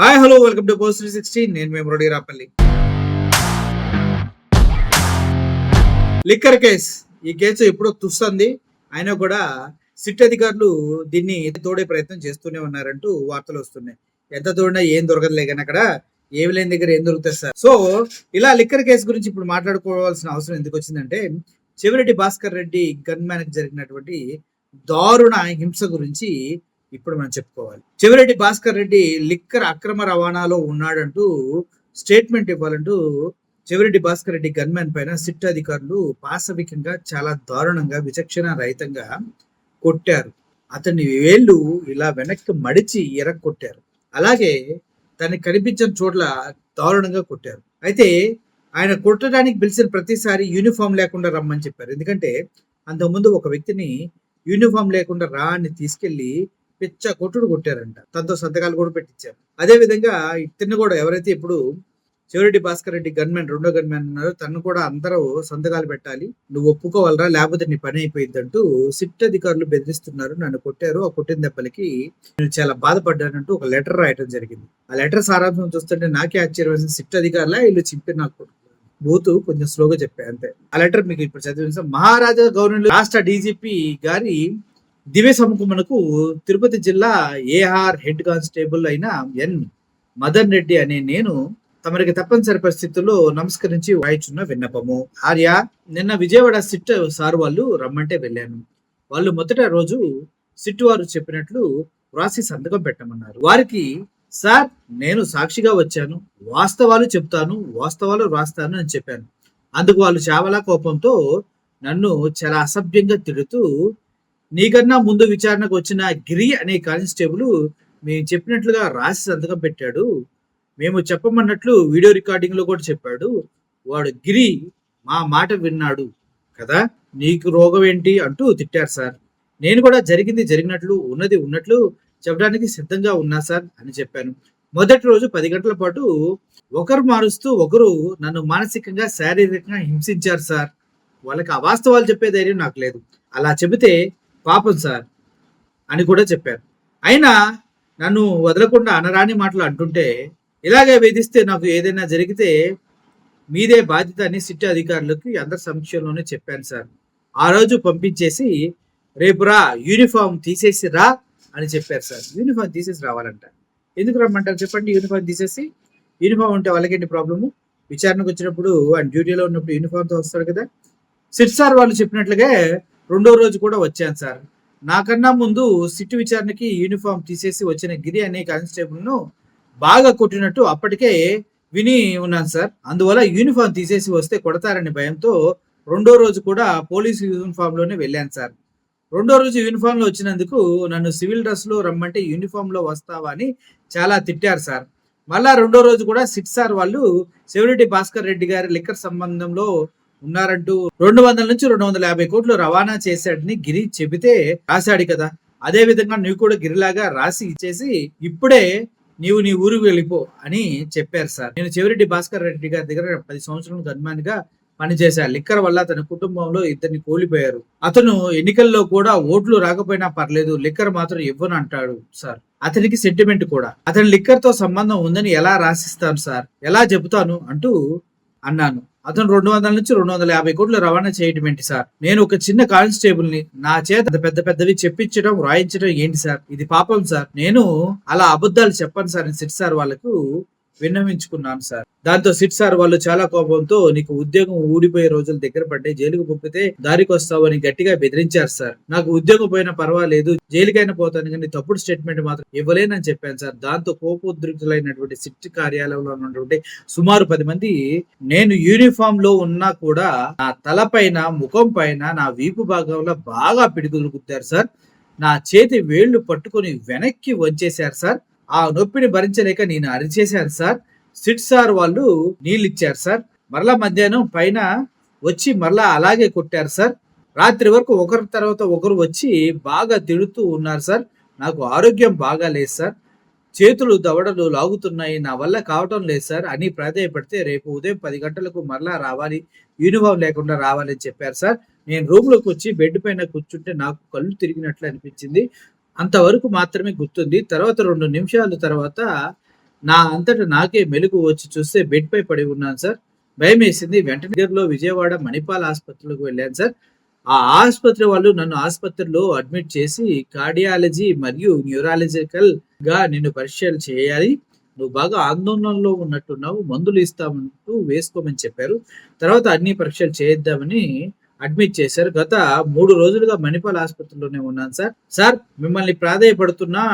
Hi hello welcome to post three sixty నేను మేము రెడీ రాపల్లి. లిక్కర్ కేస్ ఈ కేసు ఎప్పుడో తుస్తుంది అయినా కూడా సిట్ అధికారులు దీన్ని తోడే ప్రయత్నం చేస్తూనే ఉన్నారంటూ వార్తలు వస్తున్నాయి. ఎంత తోడినా ఏం దొరకదులే కానీ అక్కడ ఏమి లేని దగ్గర ఏం దొరుకుతుంది సార్? సో ఇలా లిక్కర్ కేసు గురించి ఇప్పుడు మాట్లాడుకోవాల్సిన అవసరం ఎందుకు వచ్చిందంటే చెవిరెడ్డి భాస్కర్ రెడ్డి గన్ మ్యాన్ జరిగినటువంటి దారుణ హింస గురించి ఇప్పుడు మనం చెప్పుకోవాలి. చెవిరెడ్డి భాస్కర్ రెడ్డి లిక్కర్ అక్రమ రవాణాలో ఉన్నాడంటూ స్టేట్మెంట్ ఇవ్వాలంటూ చెవిరెడ్డి భాస్కర్ రెడ్డి గన్మెన్ పైన సిట్ అధికారులు పాశవికంగా చాలా దారుణంగా విచక్షణ రహితంగా కొట్టారు. అతని వేళ్ళు ఇలా వెనక్కి మడిచి ఎరగొట్టారు అలాగే తనకి కనిపించిన చోట్ల దారుణంగా కొట్టారు. అయితే ఆయన కొట్టడానికి పిలిచిన ప్రతిసారి యూనిఫామ్ లేకుండా రమ్మని చెప్పారు. ఎందుకంటే అంతకుముందు ఒక వ్యక్తిని యూనిఫామ్ లేకుండా రా అని తీసుకెళ్ళి పిచ్చ కొట్టుడు కొట్టారంట. తనతో సంతకాలు కూడా పెట్టించారు అదే విధంగా ఇతన్ని కూడా ఎవరైతే ఇప్పుడు చివరెడ్డి భాస్కర్ రెడ్డి గన్మెన్ రెండో గన్మెన్ ఉన్నారో తను కూడా అందరూ సంతకాలు పెట్టాలి. నువ్వు ఒప్పుకోవాలరా? లేకపోతే నీ పని అయిపోయిందంటూ సిట్ అధికారులు బెదిరిస్తున్నారు. నన్ను కొట్టారు. ఆ కొట్టిన దెబ్బలకి నేను చాలా బాధపడ్డానంటూ ఒక లెటర్ రాయటం జరిగింది. ఆ లెటర్ సారాంశం చూస్తుంటే నాకే ఆశ్చర్యం వేసింది సిట్ అధికారులా? వీళ్ళు చింపి నాకు బూతు కొంచెం స్లోగా చెప్పాయి అంతే. ఆ లెటర్ మీకు ఇప్పుడు చదివిన మహారాజా గవర్నమెంట్ రాష్ట్ర డీజీపీ గారి దివ్య సముఖమునకు తిరుపతి జిల్లా ఏఆర్ హెడ్ కానిస్టేబుల్ అయిన ఎన్ మదన్ రెడ్డి అనే నేను తమరికి తప్పనిసరి పరిస్థితుల్లో నమస్కరించి వాయిచున్న విన్నపము. ఆర్య నిన్న విజయవాడ సిట్ సార్ వాళ్ళు రమ్మంటే వెళ్ళాను. వాళ్ళు మొదట రోజు సిట్ వారు చెప్పినట్లు వ్రాసి సంతకం పెట్టమన్నారు. వారికి సార్ నేను సాక్షిగా వచ్చాను. వాస్తవాలు చెప్తాను. వాస్తవాలు వ్రాస్తాను అని చెప్పాను. అందుకు వాళ్ళు చావలా కోపంతో నన్ను చాలా అసభ్యంగా తిడుతూ నీకన్నా ముందు విచారణకు వచ్చిన గిరి అనే కానిస్టేబుల్ మేము చెప్పినట్లుగా రాసి సంతకం పెట్టాడు. మేము చెప్పమన్నట్లు వీడియో రికార్డింగ్లో కూడా చెప్పాడు. వాడు గిరి మా మాట విన్నాడు కదా నీకు రోగం ఏంటి అంటూ తిట్టారు సార్. నేను కూడా జరిగింది జరిగినట్లు ఉన్నది ఉన్నట్లు చెప్పడానికి సిద్ధంగా ఉన్నా సార్ అని చెప్పాను. మొదటి రోజు పది గంటల పాటు ఒకరు మారుస్తూ ఒకరు నన్ను మానసికంగా శారీరకంగా హింసించారు సార్. వాళ్ళకి అవాస్తవాలు చెప్పే ధైర్యం నాకు లేదు. అలా చెబితే పాపం సార్ అని కూడా చెప్పారు. అయినా నన్ను వదలకుండా అనరాని మాటలు అంటుంటే ఇలాగే వేధిస్తే నాకు ఏదైనా జరిగితే మీదే బాధ్యత అని సిటీ అధికారులకు అందరి సమక్షంలోనే చెప్పాను సార్. ఆ రోజు పంపించేసి రేపు రా యూనిఫామ్ తీసేసి రా అని చెప్పారు సార్. యూనిఫామ్ తీసేసి రావాలంట. ఎందుకు రమ్మంటారు చెప్పండి? యూనిఫామ్ తీసేసి యూనిఫామ్ ఉంటే వాళ్ళకేంటి ప్రాబ్లము? విచారణకు వచ్చినప్పుడు ఆయన డ్యూటీలో ఉన్నప్పుడు యూనిఫామ్తో వస్తారు కదా. సిట్ సార్ వాళ్ళు చెప్పినట్లుగా రెండో రోజు కూడా వచ్చాను సార్. నాకన్నా ముందు సిట్ విచారణకి యూనిఫామ్ తీసేసి వచ్చిన గిరి అనే కానిస్టేబుల్ను బాగా కొట్టినట్టు అప్పటికే విని ఉన్నాను సార్. అందువల్ల యూనిఫామ్ తీసేసి వస్తే కొడతారని భయంతో రెండో రోజు కూడా పోలీస్ యూనిఫామ్లోనే వెళ్ళాను సార్. రెండో రోజు యూనిఫామ్లో వచ్చినందుకు నన్ను సివిల్ డ్రెస్లో రమ్మంటే యూనిఫామ్లో వస్తావా అని చాలా తిట్టారు సార్. మళ్ళా రెండో రోజు కూడా సిట్ సార్ వాళ్ళు శివరెడ్డి భాస్కర్ రెడ్డి గారి లిక్కర్ సంబంధంలో ఉన్నారంటూ రెండు వందల నుంచి రెండు వందల యాభై కోట్లు రవాణా చేశాడని గిరి చెబితే రాశాడు కదా. అదే విధంగా నువ్వు కూడా గిరిలాగా రాసి ఇచ్చేసి ఇప్పుడే నీవు నీ ఊరికి వెళ్ళిపో అని చెప్పారు సార్. నేను చెవిరెడ్డి భాస్కర్ రెడ్డి గారి దగ్గర పది సంవత్సరాలు గన్మాన్గా పనిచేశారు లిక్కర్ వల్ల తన కుటుంబంలో ఇద్దరిని కోల్పోయారు. అతను ఎన్నికల్లో కూడా ఓట్లు రాకపోయినా పర్లేదు లిక్కర్ మాత్రం ఇవ్వను అంటాడు సార్. అతనికి సెంటిమెంట్ కూడా. అతని లిక్కర్తో సంబంధం ఉందని ఎలా రాసిస్తాను సార్? ఎలా చెబుతాను అంటూ అన్నాను. అతను రెండు వందల నుంచి రెండు వందల యాభై కోట్లు రవాణా చేయటం ఏంటి సార్? నేను ఒక చిన్న కానిస్టేబుల్ని నా చేత పెద్ద పెద్దవి చెప్పించడం రాయించడం ఏంటి సార్? ఇది పాపం సార్. నేను అలా అబద్ధాలు చెప్పను సార్ అని సిట్ సార్ వాళ్ళకు. విన్నవించుకున్నాను సార్. దాంతో సిట్ సార్ వాళ్ళు చాలా కోపంతో నీకు ఉద్యోగం ఊడిపోయే రోజులు దగ్గర పడ్డాయి జైలుకు పంపితే దారికి వస్తావని గట్టిగా బెదిరించారు సార్. నాకు ఉద్యోగం పోయినా పర్వాలేదు జైలుకైనా పోతాను కానీ తప్పుడు స్టేట్మెంట్ మాత్రం ఇవ్వలేనని చెప్పాను సార్. దాంతో కోపోద్రిక్తులైనటువంటి సిట్ కార్యాలయంలో ఉన్నటువంటి సుమారు పది మంది నేను యూనిఫామ్లో ఉన్నా కూడా నా తల పైన ముఖం పైన నా వీపు భాగంలో బాగా పిడుగులు గుద్దారు సార్. నా చేతి వేళ్ళు పట్టుకొని వెనక్కి వచ్చేసారు సార్. ఆ నొప్పిని భరించలేక నేను అరిచేశాను సార్. సిట్ సార్ వాళ్ళు నీళ్ళు ఇచ్చారు సార్. మరలా మధ్యాహ్నం పైన వచ్చి మరలా అలాగే కొట్టారు సార్. రాత్రి వరకు ఒకరి తర్వాత ఒకరు వచ్చి బాగా తిడుతూ ఉన్నారు సార్. నాకు ఆరోగ్యం బాగా లేదు సార్. చేతులు దవడలు లాగుతున్నాయి. నా వల్ల కావటం లేదు సార్ అని ప్రాధాయపడితే రేపు ఉదయం పది గంటలకు మరలా రావాలి. యూనిఫామ్ లేకుండా రావాలని చెప్పారు సార్. నేను రూమ్లోకి వచ్చి బెడ్ పైన కూర్చుంటే నాకు కళ్ళు తిరిగినట్లు అనిపించింది. అంతవరకు మాత్రమే గుర్తుంది. తర్వాత రెండు నిమిషాల తర్వాత నా అంతట నాకే మెలుగు వచ్చి చూస్తే బెడ్ పై పడి ఉన్నాను సార్. భయం వేసింది. వెంటనే విజయవాడ మణిపాల్ ఆసుపత్రికి వెళ్ళాను సార్. ఆ ఆసుపత్రి వాళ్ళు నన్ను ఆసుపత్రిలో అడ్మిట్ చేసి కార్డియాలజీ మరియు న్యూరాలజికల్గా నిన్ను పరీక్షలు చేయాలి. నువ్వు బాగా ఆందోళనలో ఉన్నట్టున్నావు. మందులు ఇస్తామంటూ వేసుకోమని చెప్పారు. తర్వాత అన్ని పరీక్షలు చేయిద్దామని అడ్మిట్ చేశారు. గత మూడు రోజులుగా మణిపాల్ ఆసుపత్రిలోనే ఉన్నాను సార్. సార్ మిమ్మల్ని ప్రాధాయపడుతున్నా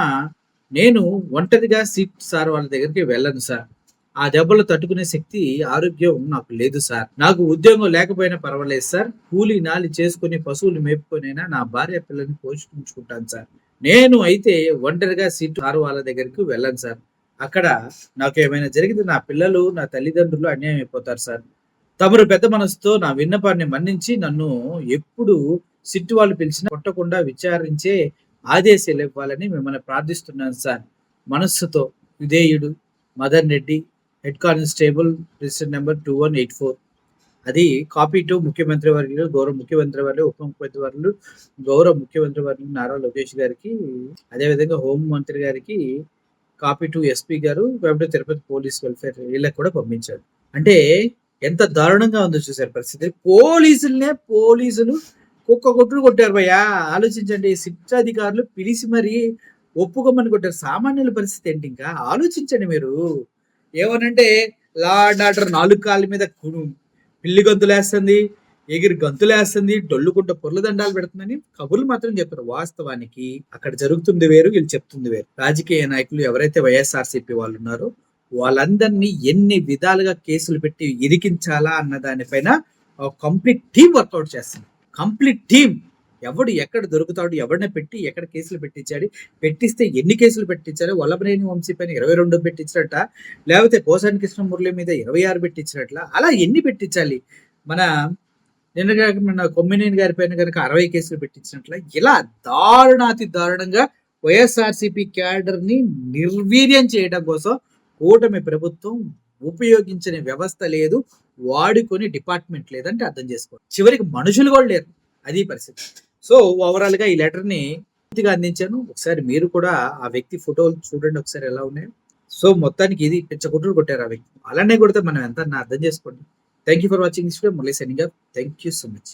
నేను ఒంటరిగా సీట్ సార్ వాళ్ళ దగ్గరికి వెళ్ళను సార్. ఆ దెబ్బలు తట్టుకునే శక్తి ఆరోగ్యం నాకు లేదు సార్. నాకు ఉద్యోగం లేకపోయినా పర్వాలేదు సార్. కూలి నాలి చేసుకుని పశువులు మేపుకొనైనా నా భార్య పిల్లల్ని పోషించుకుంటాను సార్. నేను అయితే ఒంటరిగా సీట్ సార్ వాళ్ళ దగ్గరికి వెళ్ళను సార్. అక్కడ నాకు ఏమైనా జరిగితే నా పిల్లలు నా తల్లిదండ్రులు అన్యాయం అయిపోతారు సార్. తమరు పెద్ద మనసుతో నా విన్నపాన్ని మన్నించి నన్ను ఎప్పుడు సిట్టు వాళ్ళు పిలిచినా కొట్టకుండా విచారించే ఆదేశాలు ఇవ్వాలని మిమ్మల్ని ప్రార్థిస్తున్నాను సార్. మనస్సుతో విధేయుడు Madan Reddy head constable register number two one eight four. అది కాపీ టు ముఖ్యమంత్రి వర్యులు గౌరవ ముఖ్యమంత్రి వర్యులు ఉప ముఖ్యమంత్రి వర్లు గౌరవ ముఖ్యమంత్రి వర్యులు నారా లోకేష్ గారికి అదేవిధంగా హోం మంత్రి గారికి కాపీ టు ఎస్పీ గారు తిరుపతి పోలీస్ వెల్ఫేర్ వీళ్ళకి కూడా పంపించారు. అంటే ఎంత దారుణంగా ఉందో చూసారు పరిస్థితి. పోలీసులనే పోలీసులు కుక్క కొట్టుడు కొట్టారు భయ్యా. ఆలోచించండి శిక్ష అధికారులు పిలిచి మరి ఒప్పుకోమని కొట్టారు. సామాన్యుల పరిస్థితి ఏంటి ఇంకా? ఆలోచించండి మీరు. ఏమనంటే లా అండ్ ఆర్డర్ నాలుగు కాళ్ళ మీద పిల్లి గంతులేస్తుంది ఎగిరి గంతులేస్తుంది డొల్లుకుంట పొర్ల దండాలు పెడుతుందని కబుర్లు మాత్రం చెప్పారు. వాస్తవానికి అక్కడ జరుగుతుంది వేరు వీళ్ళు చెప్తుంది వేరు. రాజకీయ నాయకులు ఎవరైతే వైఎస్ఆర్సీపీ వాళ్ళు ఉన్నారో వాళ్ళందరినీ ఎన్ని విధాలుగా కేసులు పెట్టి ఇరికించాలా అన్న దానిపైన కంప్లీట్ టీం వర్కౌట్ చేస్తుంది. Complete team. ఎవడు ఎక్కడ దొరుకుతాడు ఎవరిని పెట్టి ఎక్కడ కేసులు పెట్టించాడు పెట్టిస్తే ఎన్ని కేసులు పెట్టించారు వల్లభనేని వంశీ పైన ఇరవై రెండు పెట్టించినట్ట లేకపోతే కోసాని కృష్ణ మురళి మీద ఇరవై ఆరు పెట్టించినట్ల అలా ఎన్ని పెట్టించాలి? మన నిన్న మన కొమ్మినేని గారి పైన కనుక అరవై కేసులు పెట్టించినట్ల ఇలా దారుణాతి దారుణంగా వైఎస్ఆర్సీపీ క్యాడర్ని నిర్వీర్యం చేయడం కోసం కూటమి ప్రభుత్వం ఉపయోగించిన వ్యవస్థ లేదు వాడుకొని డిపార్ట్మెంట్ లేదంటే అర్థం చేసుకోండి చివరికి మనుషులు కూడా లేరు. అది పరిస్థితి. సో ఓవరాల్గా ఈ లెటర్ని పూర్తిగా అందించాను. ఒకసారి మీరు కూడా ఆ వ్యక్తి ఫోటోలు చూడండి ఒకసారి ఎలా ఉన్నాయో. సో మొత్తానికి ఇది పిచ్చగుడ్రులు కొట్టారు ఆ వ్యక్తి. అలానే కొడితే మనం ఎంత అర్థం చేసుకోండి. Thank you for watching this video Murali signing thank you so much